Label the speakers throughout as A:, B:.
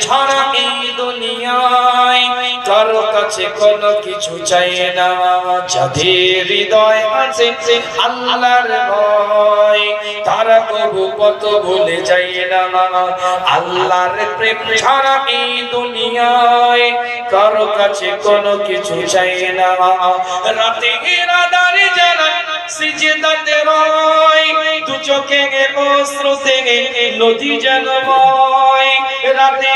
A: ছাড়া এই দুনিয়ায় কারও কাছে কোনো কিছু চাই না। যাদের হৃদয় আছে আল্লাহর ভয়। তারা কবু কত না। আল্লাহর প্রেম ছাড়া এই দুনিয়ায় কারও কাছে কোনো কিছু চাই না। রাতে রাদারে যারা দু চোখে নদী যেন বয়। রাতে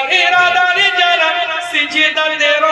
A: যারা সিজদাতে রয়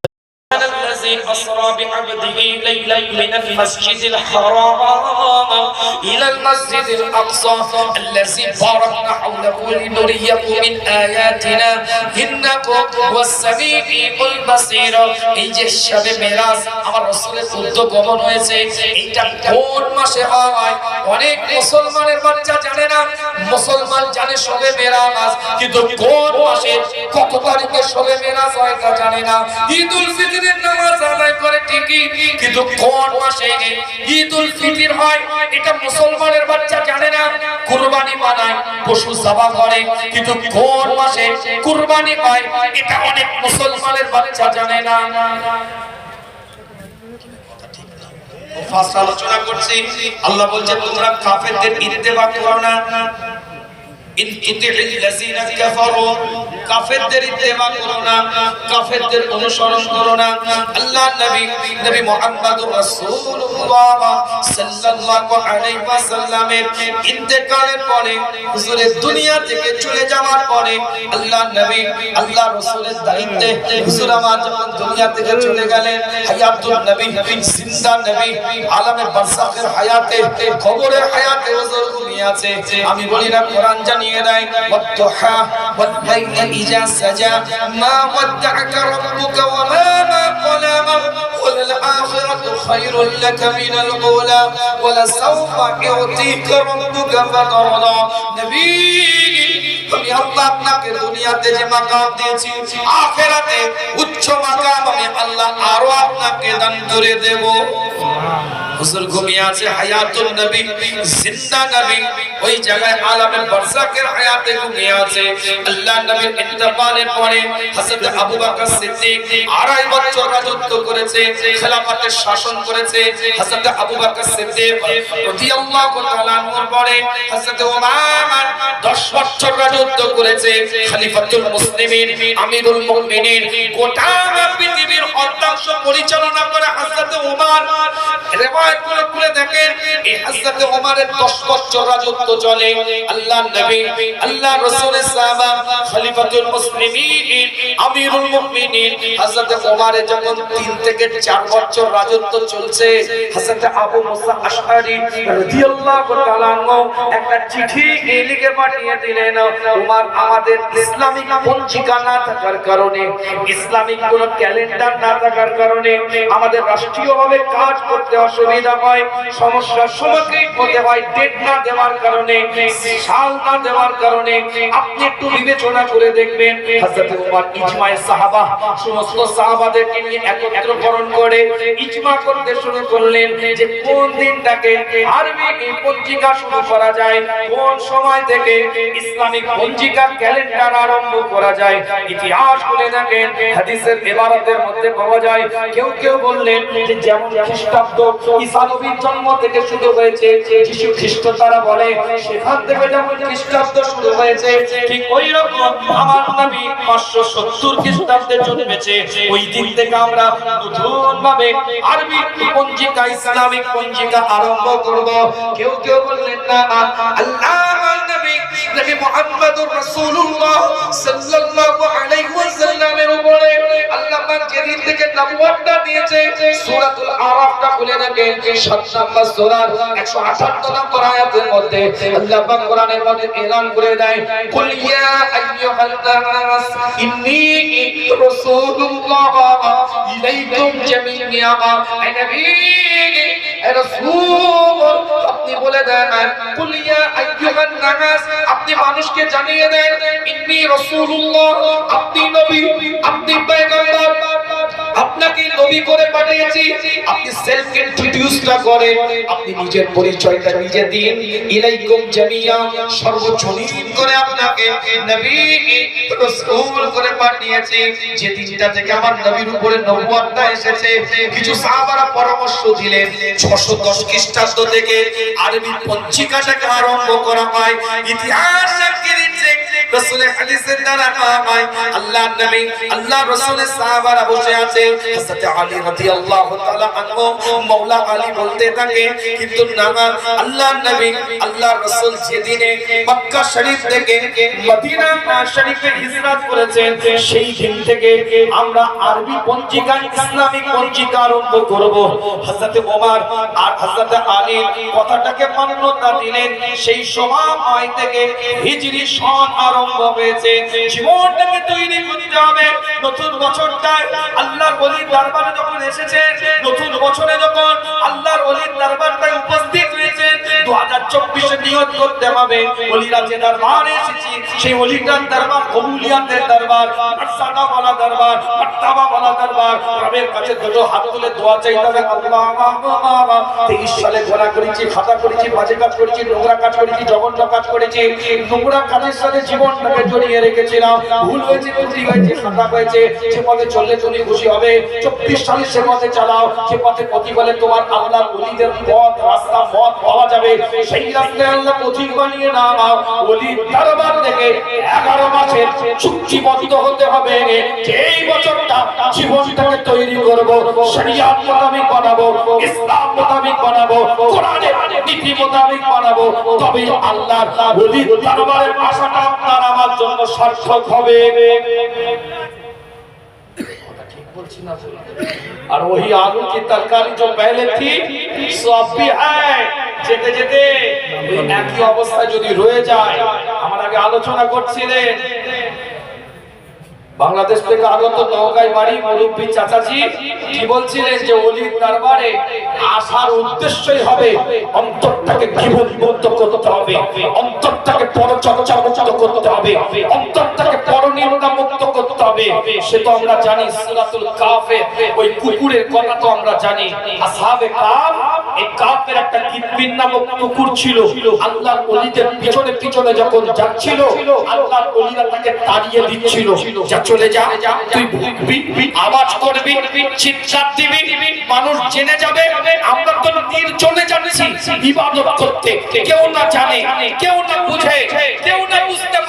A: الذي أسرى بعبده ليلا من المسجد الحرام إلى المسجد الأقصى الذي باركنا حوله لنريه من آياتنا إنه هو السميع البصير এই যে শবে মেরাজ আমার রাসূলের উদ্যোগ গমন হয়েছে এটা কোন মাসে হয় অনেক মুসলমানের বাচ্চা জানে না মুসলমান জানে শবে মেরাজ কিন্তু কোন মাসে কত তারিখে শবে মেরাজ হয় তা জানে না ঈদুল ফিতরের নামাজ আদায় করে ঠিকই, কিন্তু কোন মাসে ঈদুল ফিতর হয়, এটা মুসলমানের বাচ্চা জানে না, কুরবানি বানায়, পশু জবা করে, কিন্তু কোন মাসে কুরবানি হয়, এটা অনেক মুসলমানের বাচ্চা জানে না। ফার্স্ট আলোচনা করছি, আল্লাহ বলছে, তোমরা কাফেরদের ইত্তেবা করো না। ইন তুতি'িল্লাযীনা কাফারু কাফেরদের ইত্তেবা করো না, কাফেরদের অনুসরণ করো না। আল্লাহ নবী নবী মুহাম্মদুর রাসূলুল্লাহ সাল্লাল্লাহু আলাইহি ওয়াসাল্লামের ইন্তেকালের পরে, হুজুরের দুনিয়া থেকে চলে যাওয়ার পরে, আল্লাহ নবী, আল্লাহ রাসূলের দায়িত্বে হুজুর আমার যখন দুনিয়া থেকে চলে গেলেন, হায়াতুন নবী জিন্দা নবী, আলামে বারজাখের হায়াতে খবরের হায়াতে হুজুর আছে। আমি বলি না, কোরআন জানিয়ে দেয় ওয়াদ্দুহা ওয়াল্লাইলি ইজা সাজা মা ওয়াদ্দাআকা রাব্বুকা ওয়া মা মা ক্বালা وللآخرة خير لك من الأولى ولسوف يعطيك ربك فترضى نبي আমি আল্লাহ আপনাকে দুনিয়াতে যে মাকাম দিয়েছি আখেরাতে উচ্চ মাকাম আমি আল্লাহ আরো আপনাকে দান করে দেব হুজুর ঘুমিয়ে আছে, হায়াতুন নবী, জিন্দা নবী, ওই জায়গায় আলামে বারজাকের হায়াতে ঘুমিয়ে আছে। আল্লাহ নবীর ইন্তেকালের পরে হযরত আবু বকর সিদ্দিক আড়াই বছর রাজত্ব করেছে, খেলাফতের শাসন করেছে। হযরত আবু বকর সিদ্দিক রাদিয়াল্লাহু তাআলা আনহুর পরে হযরত ওমর 10 বছর রাজত্ব করেছে। খলিফাতুল মুসলিমিন, আমিরুল মুমিনিন, গোটা পৃথিবীর অর্ধাংশ পরিচালনা করে হযরত ওমর রিওয়ায়াত করে খুলে দেখেন, এই হযরত ওমরের 10 বছর রাজত্ব চলে। আল্লাহ নবী আল্লাহ রাসূলের সাহাবা, খলিফাতুল মুসলিমিন, আমিরুল মুমিনিন হযরত ওমরের যখন 3 থেকে 4 বছর রাজত্ব চলছে হযরত আবু মুসা আশআরি রাদিয়াল্লাহু তাআলা একটা চিঠি লিখে পাঠিয়ে দিলেন, ওমর, আমাদের ইসলামিক পঞ্জিকা না থাকার কারণে, ইসলামিক কোন ক্যালেন্ডার না থাকার কারণে, আমাদের রাষ্ট্রীয়ভাবে কাজ করতে অসুবিধা হয়, সমস্যার সম্মুখীন হতে হয় ডেট না দেওয়ার কারণে, সাল না দেওয়ার কারণে। আপনি একটু বিবেচনা করে দেখবেন, হযরত ওমর ইজমায়ে সাহাবা, সমস্ত সাহাবাদেরকে নিয়ে একত্রকরণ করে ইজমা করতে শুরু করলেন যে কোন দিনটাকে আরবি পঞ্জিকা শুরু করা যায়, কোন সময় থেকে ইসলামিক পঞ্জিকা ক্যালেন্ডার আরম্ভ করা যায়। ইতিহাস বলে দেখেন, হাদিসের ইবারতের মধ্যে পাওয়া যায়, কেউ কেউ বললেন যে যেমন খ্রিস্টাব্দ ঈসা নবীর জন্ম থেকে শুরু হয়েছে, যিশু খ্রিস্ট তারা বলে, সেখান থেকে যেমন খ্রিস্টাব্দ শুরু হয়েছে, ঠিক ওই রকম আমার নবী 570 খ্রিস্টাব্দে জন্মেছে। ওই দিন থেকে আমরা নতুন ভাবে আরবি পঞ্জিকা, ইসলামিক পঞ্জিকা আরম্ভ করব। কেউ কেউ বললেন, না আল্লাহ নবী নবী মুহাম্মদুর রাসূলুল্লাহ সাল্লাল্লাহু আলাইহি ওয়াসাল্লামের উপরে আল্লাহ পাক যেদিন যেদিন থেকে নবুয়তটা দিয়েছে সূরাতুল আরাফটা খুলে দেখেন 7 নম্বর সূরার 178 নম্বর আয়াতের মধ্যে আল্লাহ পাক কোরআনের মধ্যে এলান করে দেয়, কুল আইয়ুহান নাস, ইন্নী রাসূলুল্লাহ ইলাইকুম জামিআ আয় নবী আপনি বলে দেন আপনি মানুষকে জানিয়ে দেন, ইন্নী আপনি নবী। নবী করে পাঠিয়েছি। আপনি সেলফ ইন্ট্রোডিউসটা করেন, আপনি নিজের পরিচয়টা নিজে দিন। ইলাইকুম জামিয়া সর্বজনীন করে আপনাকে নবী রাসূল করে পাঠিয়েছি। যে দিনটা থেকে আমার নবীর উপরে নবুয়তটা এসেছে, কিছু সাহাবারা পরামর্শ দিলেন 610 খ্রিস্টাব্দ থেকে আরবি পঞ্জিকাটাকে আরম্ভ করা হয়। ইতিহাস সাক্ষী রাসূলের হাদিসের দ্বারা পাওয়া আল্লাহ নবী আল্লাহ রাসূলের সাহাবারা বসে আছে। হযরত আলী রাদিয়াল্লাহু তাআলা আনহু, মাওলা আলী বলতে থাকে, কিন্তু না আল্লাহ নবী আল্লাহ রাসূল যেদিনে মক্কা শরীফ থেকে মদিনা শরীফে হিজরত করেছেন, সেই দিন থেকে আমরা আরবি পঞ্জিকা, ইসলামিক পঞ্জিকা আরম্ভ করব। হযরত ওমর আর হযরত আলী কথাটাকে মান্যতা দিলেন, সেই সময় থেকে হিজরি সন আরম্ভ হয়েছে। জীবনটাকে তৈরি করতে হবে। নতুন বছরটায় আল্লাহর ওলির দরবারে যখন এসেছে, নতুন বছরে যখন আল্লাহর ওলির দরবারটায় উপস্থিত হয়েছে 2024 এ নিয়ত করতে হবে। যে দরবারে এসেছি, সেই দরবার কবুলিয়াতের দরবার দরবার দরবার, রবের কাছে দুটো হাত তুলে দোয়া আল্লাহ আল্লাহ 23 সালে করেছি, খাতা করেছি, বাজে কাজ করেছি, নোংরা কাজ করেছি কাজ করেছি। নোংরা কাজের সাথে জীবনটাকে জড়িয়ে রেখেছিলাম। ভুল হয়েছে ত্রুটি হয়েছে খাতা হয়েছে যে পথে চললে তুমি খুশি হবে। চব্বিশ সালে সে পথে চালাও, সে পথে বলে তোমার আল্লাহ অলিদের পথ, রাস্তা, পথ পাওয়া যাবে। সেই রাস্তায় আল্লাহ পথিক বানিয়ে নাও অলি দরবার থেকে এগারো মাসের চুক্তিবদ্ধ হতে হবে। এই বছরটা জীবনটাকে তৈরি করব, শরিয়াত মোতাবেক বানাবো, ইসলাম মোতাবেক বানাবো, কোরআনের নীতি মোতাবেক বানাবো তবে আল্লাহর অলির দরবারের আশাটা আপনার আমার জন্য সার্থক হবে। और वही आलू की तरकारी जो पहले थी सो अब भी है যেতে যেতে ওই একই অবস্থায় যদি রয়ে যায় আমার আগে আলোচনা করছিলেন বাংলাদেশ থেকে আগত নওগাঁয় বাড়ি মুরব্বী চাচাজি কি বলছিলেন যে, অলির দরবারে আসার উদ্দেশ্যই হবে অন্তরটাকে জীবনমুক্ত করতে হবে, অন্তরটাকে পরচর্চা মুক্ত করতে হবে, অন্তরটাকে পরনিন্দা মুক্ত করতে হবে। সে তো আমরা জানি, সূরাতুল কাফে, ওই কুকুরের কথা তো আমরা জানি। আসহাবে কাফ, এই কাফের একটা কিতবিন নামক কুকুর ছিল। আল্লাহর ওলিদের পিছনে পিছনে যখন যাচ্ছিল, আল্লাহর ওলিরা তাকে তাড়িয়ে দিচ্ছিল চলে যা, তুই ভুগবি, আওয়াজ করবি, চিৎকার দিবি, মানুষ জেনে যাবে, আমরা তো চলে যাচ্ছি, ইবাদত করতে। কেউ না জানে, কেউ না বুঝে, কেউ না বুঝতে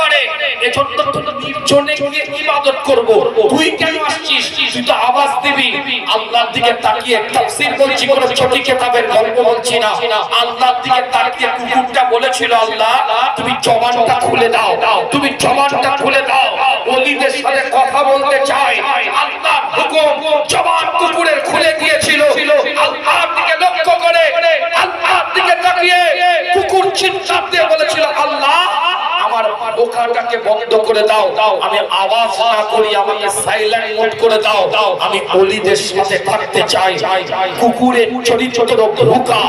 A: এজন্য তো নির্জনে গিয়ে ইবাদত করব। তুই কেন আসছিস? তুই তো আওয়াজ দিবি। আল্লাহর দিকে তাকিয়ে তাফসীর বলছি, কোন ছোট কিতাবের গল্প বলছি না। আল্লাহর দিকে তাকিয়ে কুকুরটা বলেছিল, আল্লাহ, তুমি জবানটা খুলে দাও। তুমি জবানটা খুলে দাও। ওলিদের সাথে কথা বলতে চাই। আল্লাহর হুকুম জবান কুকুরের খুলে দিয়েছিল। আল্লাহর দিকে লক্ষ্য করে, আল্লাহর দিকে তাকিয়ে কুকুর চিৎকার দিয়ে বলেছিল, আল্লাহ আমার বোকাটাকে বন্ধ করে দাও। আমি আওয়াজ না করি, আমাকে সাইলেন্ট মোড করে দাও। আমি অলিদের সাথে থাকতে চাই। কুকুরের চরিত্র ভুকা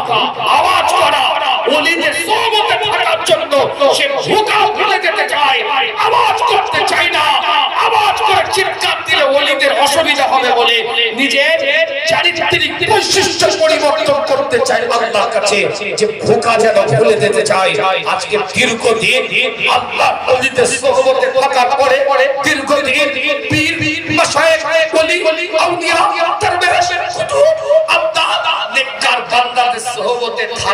A: আওয়াজ করা অলিদের সহমতে থাকার জন্য সে ভুকা ভুলে যেতে চায়। আওয়াজ করতে চাই না। আওয়াজ করে চিৎকার দিলে অলিদের অসুবিধা হবে বলে নিজের চারিত্রিক বৈশিষ্ট্য পরিবর্তন করতে চায় আল্লাহর কাছে। যে ভুকা যেন ভুলে যেতে চায়। আজকে দীর্ঘদিন আল্লাহ অলিদের সহমতে থাকার পরে দীর্ঘদিন বীর মাশায়েখ ওলি আউলিয়া দরবেশ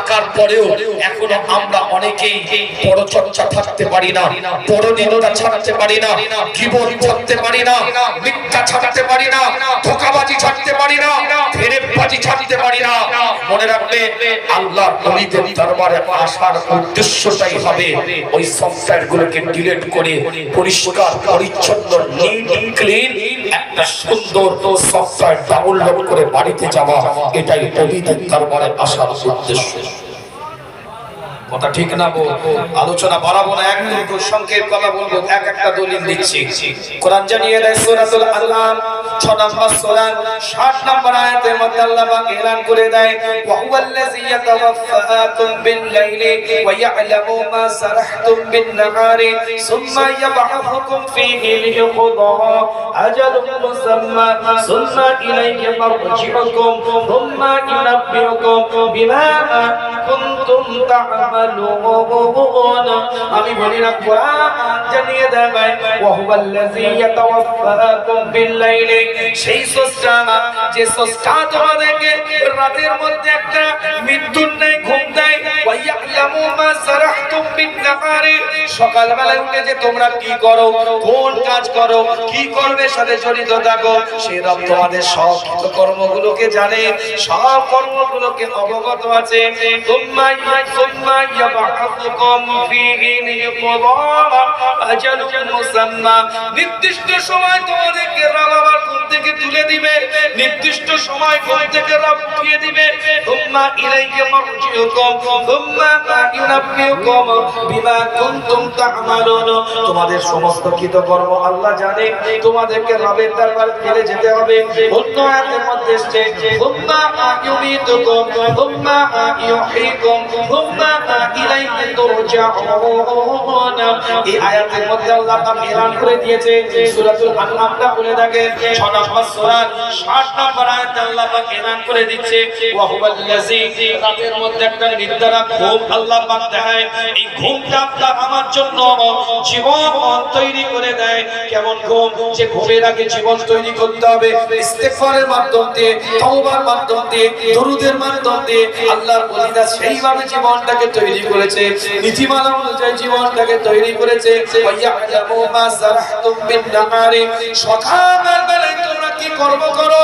A: থাকার পরেও এখন আমরা অনেকেই বড় চর্চা থাকতে পারি না বড় নিন্দা ছাড়তে পারি না, জীবন ছাড়তে পারি না, মিথ্যা ছাড়তে পারি না, ধোকাবাজি ছাড়তে পারি না ফেরেবাজি ছাড়তে পারি না মনে রাখবে আল্লাহ নবীদের দরবারে আসার উদ্দেশ্যটাই হবে ওই সফটওয়্যার গুলোকে ডিলিট করে পরিষ্কার, পরিচ্ছন্ন নিট ক্লিন একটা সুন্দর সফটওয়্যার ডাউনলোড করে বাড়িতে যাওয়া, এটাই অভিদের দরবারে আসার উদ্দেশ্য। কথা ঠিক না বল আলোচনা বাড়াবো না, এক সংক্ষেপ কথা বলব, এক একটা দলিল দিচ্ছি। কোরআন জানিয়ে দেয় সূরাতুল আনআম। 6 নম্বর সূরা 60 নম্বর আয়াতের মধ্যে আল্লাহ পাক এলান করে দেয় ওয়া হুয়াল্লাযী ইয়াতাওয়াফাকুম বিল লাইলি ওয়া ইয়ালামু মা সারাহতুম বিন নাহারি সুম্মা ইয়াবআথুকুম ফীহি লিয়াকদা আজালুম মুসাম্মা, সুম্মা ইলাইহি মারজিউকুম, সুম্মা ইউনাব্বিউকুম বিমা কুনতুম আমি বলি, না, কোরআন জানিয়ে ইয়াতাওয়াফাকুম সেই স্রষ্টা যে স্রষ্টা তোমাদেরকে রাতের মধ্যে একটা নেই ঘুম দেয়। মা সারাহতুম উঠে যে তোমরা কি করো, কোন কাজ করো, কি করবে, সাথে জড়িত থাকো সেই রব তোমাদের সব কর্মগুলোকে জানে, সব কর্মগুলোকে অবগত আছে। নির্দিষ্ট সময় তোমাদেরকে রব আবার ঘুম থেকে তুলে দিবে। নির্দিষ্ট সময় ঘুম থেকে রব উঠিয়ে দিবে। তোমাদের সমস্ত কৃতকর্ম আল্লাহ জানে। তোমাদেরকে রবের দরবার ফিরে যেতে হবে। অন্য আয়াতের মধ্যে ইউহয়িকুম তুম্মা ইলাইহি তুরজাউন। এই আয়াতের মধ্যে আল্লাহ তাআলা এলান করে দিয়েছে, সূরাতুল আনআমটা বলে থাকে 6 নম্বর সূরা 60 নম্বর আয়াতে আল্লাহ পাক এলান করে দিচ্ছে, ওয়া হুয়াল্লাযী রাতের মধ্যে একটা নির্ধারক ঘুম আল্লাহ পাক দেয় এই ঘুমটা আপনার আমার জন্য জীবন তৈরি করে দেয়। কেমন ঘুম? যে ঘুমের আগে জীবন তৈরি করতে হবে ইস্তেগফারের মাধ্যম দিয়ে, তওবার মাধ্যম দিয়ে মাধ্যম দিয়ে, আল্লাহর সেইভাবে জীবনটাকে তৈরি করেছে। নীতিমালা অনুযায়ী জীবনটাকে তৈরি করেছে। ওয়াইয়ালামু মা কি কর্ম করো?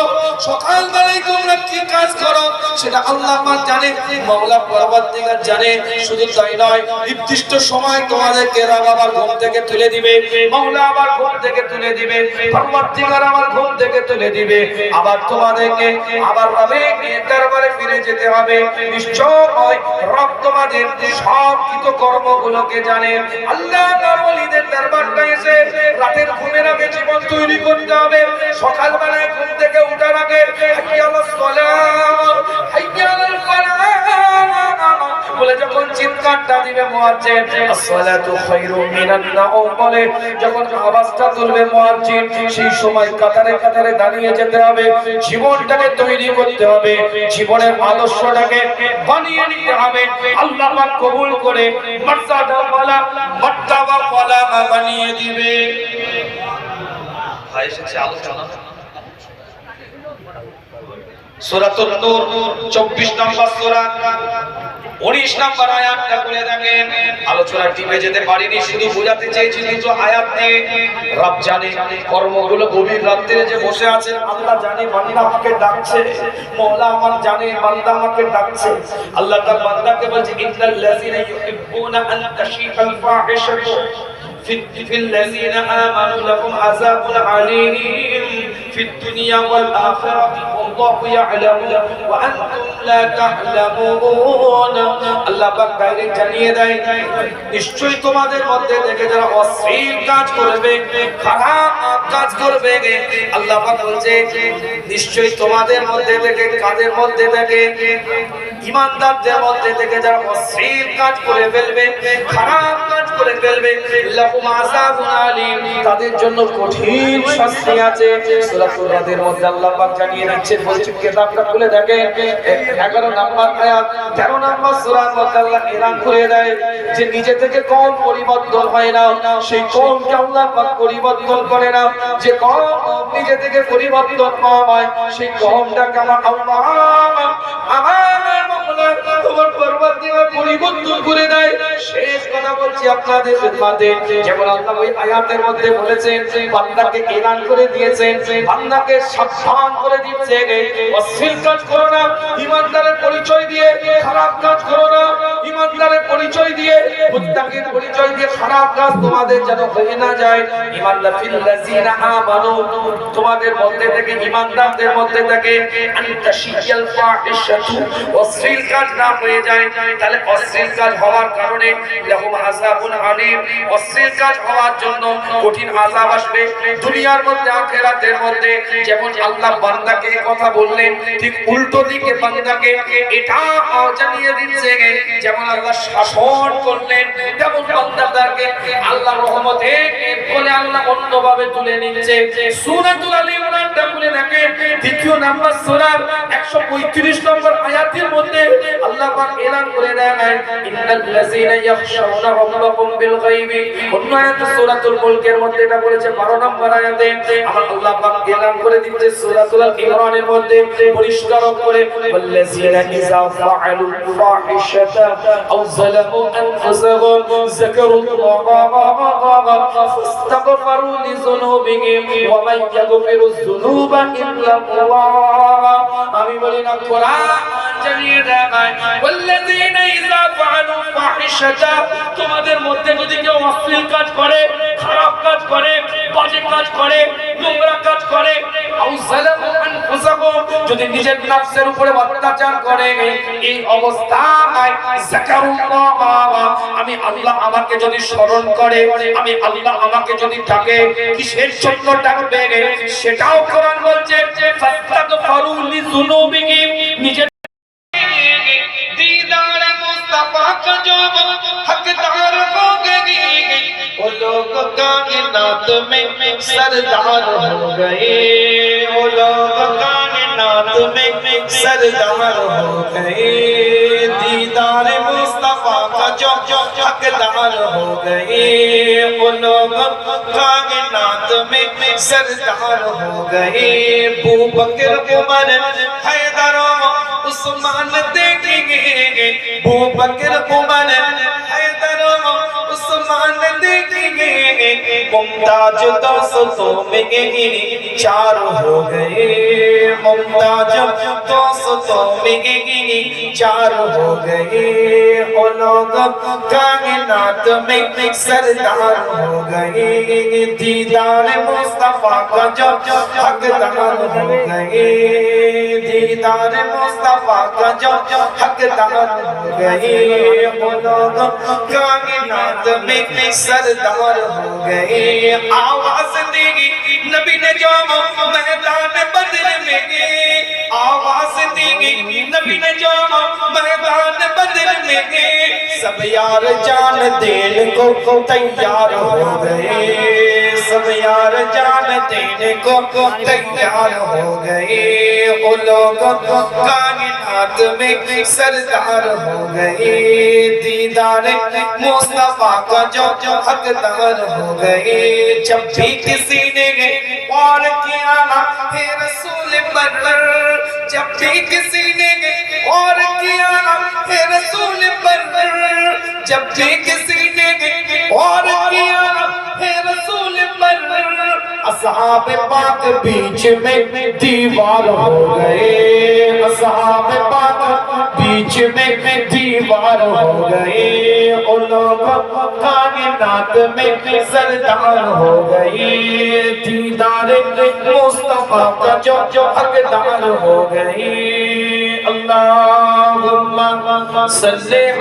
A: সকালবেলায় তোমরা কি কাজ করো? সেটা আল্লাহ পাক জানে, মাওলা পরবর্তীকার জানে। শুধু তাই নয়, নির্দিষ্ট সময় তোমাদেরকে রব আবার ঘুম থেকে তুলে দিবে, মাওলা আবার ঘুম থেকে তুলে দিবে, পরবর্তীকার আবার ঘুম থেকে তুলে দিবে। আবার তোমাদেরকে আবার রবে দরবারে ফিরে যেতে হবে। নিশ্চয় রব তোমাদের সব কৃত কর্মগুলোকে জানে। আল্লাহ দরবারটা এসে রাতের ঘুমের আগে জীবন তৈরি করতে হবে। সকালবেলায় ঘুম থেকে উঠার আগে জীবনটাকে তৈরি করতে হবে, জীবনের আদর্শটাকে বানিয়ে নিতে হবে। বানিয়ে দিবে। আলোচনা। সূরাতুন নূর 24 নম্বর সূরা 19 নম্বর আয়াতটা খুলে দেখেন আলোচনা টিপে যেতে পারিনি শুধু বোঝাতে চেয়েছি দুটো আয়াত দিয়ে রব জানে কর্মগুলো গভীর রাত্রে যে বসে আছেন আল্লাহ জানে বান্দা আমাকে ডাকছে মওলা আমার জানে বান্দা আমাকে ডাকছে আল্লাহ তার বান্দাকে বলছে ইন্নাল লাযিনা ইউহিব্বুনা আন তাশিফাল ফাহিশাতু في الذين آمنوا لهم عذاب عليم في الدنيا والآخرة والله يعلم وأنتم لا تعلمون আল্লাহ পাক ডাইরেক্ট জানিয়ে দেয় নিশ্চয়ই তোমাদের মধ্যে থেকে যারা অশ্লীল কাজ করবে খারাপ কাজ করবে আল্লাহ পাক বলছে নিশ্চয়ই তোমাদের মধ্যে থেকে কাদের মধ্যে থেকে ইমানদারদের মধ্যে থেকে যারা অশ্লীল কাজ করে ফেলবে খারাপ কাজ করে ফেলবে লাহুম আযাবুন আলীম তাদের জন্য কঠিন শাস্তি আছে। সূরাতুল রাদের মধ্যে আল্লাহ পাক জানিয়ে দিচ্ছেন, বলছেন, কিতাবটা খুলে দেখেন। 11 নাম্বার আয়াত 13 নাম্বার সূরার মধ্যে আল্লাহ এলান করে দেয় যে নিজে থেকে কম পরিবর্তন হয় না, সেই কমকে আল্লাহ পাক পরিবর্তন করে না। যে কম নিজে থেকে পরিবর্তন হয়, সেই কমটাকে আমার আল্লাহ আমার তোমার আল্লাহ আয়াতের মধ্যে তোমাদের মধ্যে থেকে ইমানদারদের মধ্যে থেকে অশ্লীল কাজ না হয়ে যায়। তাহলে অশ্লীল কাজ হওয়ার কারণে লাহুম আযাবুন আলীম। অশ্লীল কাজ হওয়ার জন্য কঠিন আযাব আসবে। দুনিয়ার মধ্যে, আখিরাতের মধ্যে যেমন আল্লাহ বান্দাকে কথা বললেন, ঠিক উল্টো দিকে বান্দাকে এটা জানিয়ে দিচ্ছে। যেমন আল্লাহ শাসন করলেন, তেমন বান্দাদেরকে আল্লাহ রহমতে বলে আল্লাহ অন্যভাবে তুলে নিচ্ছে। সূরাতুল আলী ইমরানটা খুলে দেখেন, দ্বিতীয় নাম্বার সূরা 135 নম্বর আয়াতের মধ্যে আল্লাহ পাক এলান করে দেন ইন্নাল ইয়াখশাউনা রাব্বাকুম বিল গায়বি। অন্য আয়াত সূরাতুল মুলকের মধ্যে এটা বলেছে 12 নম্বর আয়াতে, আমার আল্লাহ পাক এলান করে দিচ্ছে সূরাতুল ইমরানের মধ্যে পরিষ্কার করে, ওয়াল্লাযিনা ইযা ফাআলু ফাহিশাতা আও যালামু আনফুসাহুম যাকারুল্লাহ ফাস্তাগফারু লিযুনুবিহিম ওয়া মান ইয়াগফিরু যুনুবা ইল্লা আল্লাহ আমি বলি, না, কোরআন জানিয়ে তোমাদের মধ্যে যদি কেউ অশ্লীল কাজ করে, খারাপ কাজ করে, বাজে কাজ করে, নোংরা কাজ করে যদি নিজের নফসের উপরে অত্যাচার করে, এই যাকারুল্লাহ, আমি আল্লাহ আমাকে যদি স্মরণ করে, আমি আল্লাহ আমাকে যদি ডাকে, কিসের ডাকবে সেটাও কোরআন বলছে, ফাস্তাগফারু वो लोग कायनात में सरदार हो गए वो लोग कायनात में सरदार हो गए दीदार मुस्तफा का जो हकदार हो गए वो लोग कायनात में सरदार हो गए बू बकर उमर हैदर उस्मान देखेंगे वो बकर उमर ممتاج دوستوں میں گری چار ہو گئے۔ ممتاج دوستوں میں گری چار ہو گئے۔ او لوگ کائنات میں سردار ہو گئے۔ دیدار مصطفیٰ کا جب حقدار ہو گئے۔ دیدار مصطفیٰ کا جب حقدار ہو گئے۔ او لوگ کائنات میں سردار ہو گئے۔ آواز آواز دی نبی نے جو میدان بدر میں آواز دی نبی نے جو میدان بدر میں سب یار جان دین کو تیار ہو گئے سب یار جان دین کو کو تیار ہو گئے۔ وہ کو کائنات میں سردار ہو گئے۔ دیدار مصطفیٰ کا جو جو حق دار ہو گئے۔ جب بھی کسی نے اور کیا ہے رسول پر پر جب بھی کسی نے اور کیا اے رسول پر، جب بھی کسی نے اور کیا اے رسول پر، اصحاب پاک بیچ میں دیوار ہو گئے۔ اصحاب پاک बीच में दीवार हो गए ओ लोग कायनात में सरदार हो गए दीदार मुस्तफा का जो जो हकदार हो गए अल्लाह सल्ले